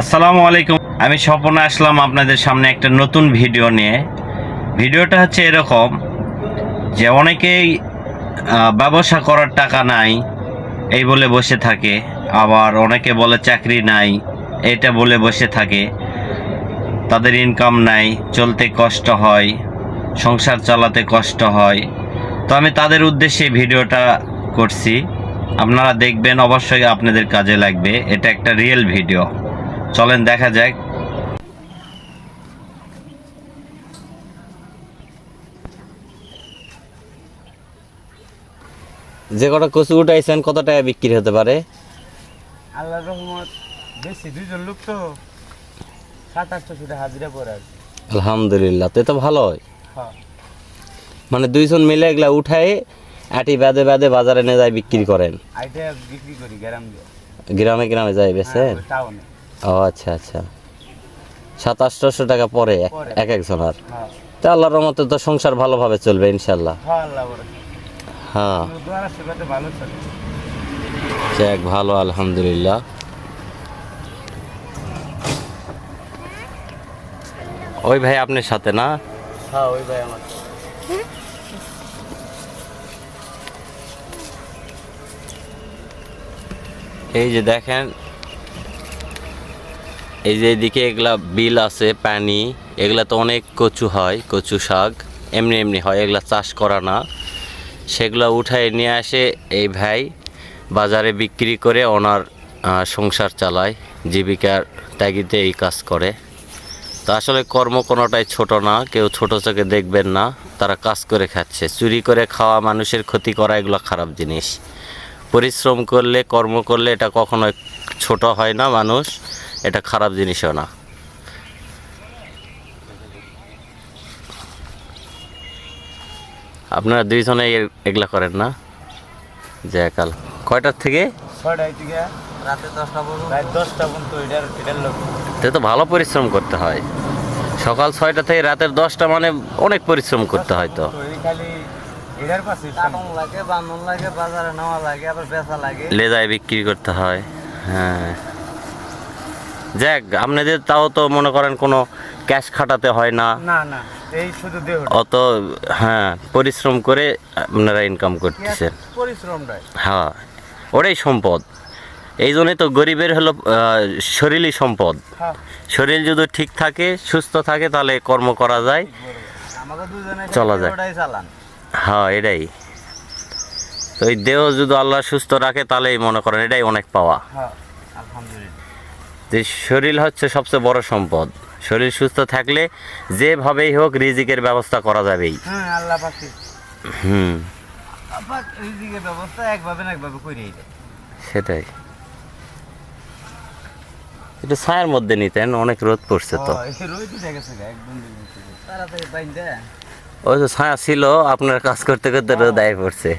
আসসালামু আলাইকুম। আমি স্বপনে আসলাম আপনাদের সামনে একটা নতুন ভিডিও নিয়ে। ভিডিওটা হচ্ছে এরকম যে অনেকেই ব্যবসা করার টাকা নাই, এই বলে বসে থাকে। আবার অনেকে বলে চাকরি নাই, এটা বলে বসে থাকে। তাদের ইনকাম নাই, চলতে কষ্ট হয়, সংসার চালাতে কষ্ট হয়। তো আমি তাদের উদ্দেশ্যে ভিডিওটা করছি। আপনারা দেখবেন অবশ্যই আপনাদের কাজে লাগবে। এটা একটা রিয়েল ভিডিও চলেন দেখা যাক। যে কটা কচু উঠাইছেন কত টাকা বিক্রি হতে পারে? আল্লাহ রহমত বেশি দুইজন লোক তো সাত আটশো টাকা হাজিরা পড়ে আছে আলহামদুলিল্লাহ তো তো ভালো হয়। হ্যাঁ। মানে দুইজন মিলে এগুলা উঠাই আটি বাদে বাদে বাজারে নিয়ে যায় বিক্রি করেন? আইটা বিক্রি করি গ্রাম গ্রামে গ্রামে যায় বেছেন টাউনে ও আচ্ছা আচ্ছা। সাত আটশোশো টাকা পরে এক- একজনের হ্যাঁ। তা আল্লাহর রহমতে তো সংসার ভালোভাবে চলবে ইনশাল্লাহ হ্যাঁ হ্যাঁ। যাক ভালো আলহামদুলিল্লাহ। ওই ভাই আপনার সাথে না? হ্যাঁ ওই ভাই আমার এই যে দেখেন এই যে এদিকে এগুলা বিল আছে, পানি, এগুলা তো অনেক কচু হয়, কচু শাক। এমনি এমনি হয়, এগুলা চাষ করা না। সেগুলো উঠায় নিয়ে আসে এই ভাই, বাজারে বিক্রি করে ওনার সংসার চালায়, জীবিকার তাগিদে এই কাজ করে। তো আসলে কর্ম কোনোটাই ছোট না, কেউ ছোট চোখে দেখবেন না, তারা কাজ করে খাচ্ছে। চুরি করে খাওয়া মানুষের ক্ষতি করা এগুলো খারাপ জিনিস। পরিশ্রম করলে, কর্ম করলে এটা কখনো ছোট হয় না মানুষ। এটা খারাপ জিনিসও না। আপনারা দুইজনে এ- এগুলা করেন না? যে কাল কয়টার থেকে? ছয়টায় থেকে রাতে দশটা পর্যন্ত। রাত দশটা পর্যন্ত এটার এটার লোক। তে তো ভালো পরিশ্রম করতে হয়। সকাল ছয়টা থেকে রাতের দশটা মানে অনেক পরিশ্রম করতে হয় তো। তো এই খালি এটার পাশে কাটন লাগে বান্ধন লাগে বাজারে নেওয়া লাগে আবার বেচা লাগে। লেদায় বিক্রি করতে হয় হ্যাঁ। যাক আপনাদের তাও তো মনে করেন কোনো ক্যাশ খাটাতে হয় না। না না এই শুধু দেহ অত হ্যাঁ পরিশ্রম করে আপনারা ইনকাম করতেছেন। পরিশ্রমটাই। হ্যাঁ ওটাই সম্পদ। এই জন্যই তো গরিবের হলো শরীরই সম্পদ। হ্যাঁ। শরীর যদি ঠিক থাকে সুস্থ থাকে তাহলে কর্ম করা যায় চলা যায়। হ্যাঁ এটাই। তো এই দেহ যদি আল্লাহ সুস্থ রাখে তাহলেই মনে করেন এটাই অনেক পাওয়া। হ্যাঁ আলহামদুলিল্লাহ। যে শরীর হচ্ছে সবচেয়ে বড় সম্পদ। শরীর সুস্থ থাকলে যেভাবেই হোক রিজিকের ব্যবস্থা করা যাবেই। হ্যাঁ আল্লাহ পাখি হুম। আবার ব্যবস্থা একভাবে না একভাবে করেই সেটাই। একটু ছায়ার মধ্যে নিতেন অনেক রোদ পড়ছে তো। ওই তো ছায়া ছিল আপনার কাজ করতে করতে রোদ আয় পড়ছে।